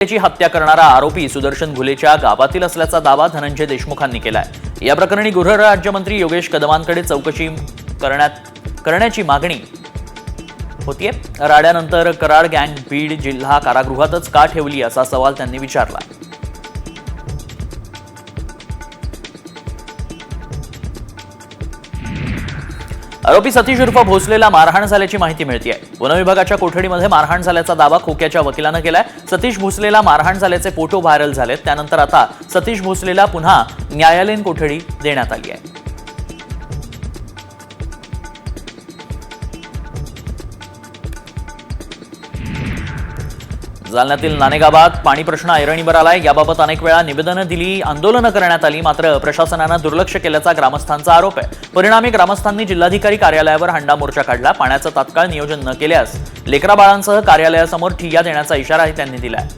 त्याची हत्या करणारा आरोपी सुदर्शन घुलेच्या गावातील असल्याचा दावा धनंजय देशमुखांनी केलाय. या प्रकरणी गृहराज्यमंत्री योगेश कदमांकडे चौकशी करण्यात करण्याची मागणी होतीये. राड्यानंतर कराड गँग बीड जिल्हा कारागृहातच का ठेवली असा सवाल त्यांनी विचारला. आरोपी सतीश उर्फ भोसलेला मारहाण झाल्याची माहिती मिळते वनविभागाच्या कोठडीमध्ये मारहाण झाल्याचा दावा खोक्याच्या वकिलानं केलाय. सतीश भोसलेला मारहाण झाल्याचे फोटो व्हायरल झालेत. त्यानंतर आता सतीश भोसलेला पुन्हा न्यायालयीन कोठडी देण्यात आली आहे. जालन्यातील नाणेगावात पाणी प्रश्न ऐरणीवर आलाय. याबाबत अनेक वेळा निवेदनं दिली आंदोलनं करण्यात आली मात्र प्रशासनानं दुर्लक्ष केल्याचा ग्रामस्थांचा आरोप आहे. परिणामी ग्रामस्थांनी जिल्हाधिकारी कार्यालयावर हंडा मोर्चा काढला. पाण्याचं तात्काळ नियोजन न केल्यास लेकरा बाळांसह कार्यालयासमोर ठिय्या देण्याचा इशाराही त्यांनी दिलाय.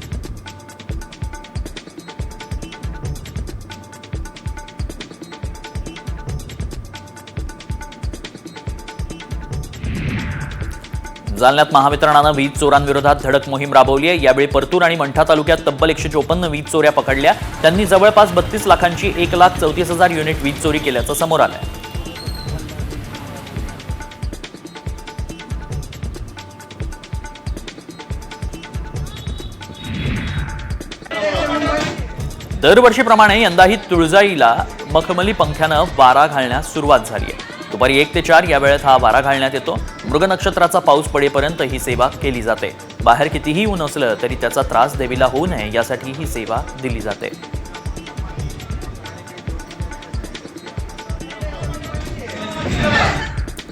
जालन्यात महावितरणानं वीज चोरांविरोधात धडक मोहीम राबवली आहे. यावेळी परतूर आणि मंठा तालुक्यात तब्बल एकशे चोपन्न वीज चोऱ्या पकडल्या. त्यांनी जवळपास बत्तीस लाखांची एक लाख चौतीस हजार युनिट वीज चोरी केल्याचं समोर आलंय. दरवर्षीप्रमाणे यंदाही तुळजाईला मखमली पंख्यानं वारा घालण्यास सुरुवात झाली आहे. दुपारी एक ते चार या वेळेत हा वारा घालण्यात येतो. मृग नक्षत्राचा पाऊस पडेपर्यंत ही सेवा केली जाते. बाहेर कितीही ऊन असलं तरी त्याचा त्रास देवीला होऊ नये यासाठी ही सेवा दिली जाते.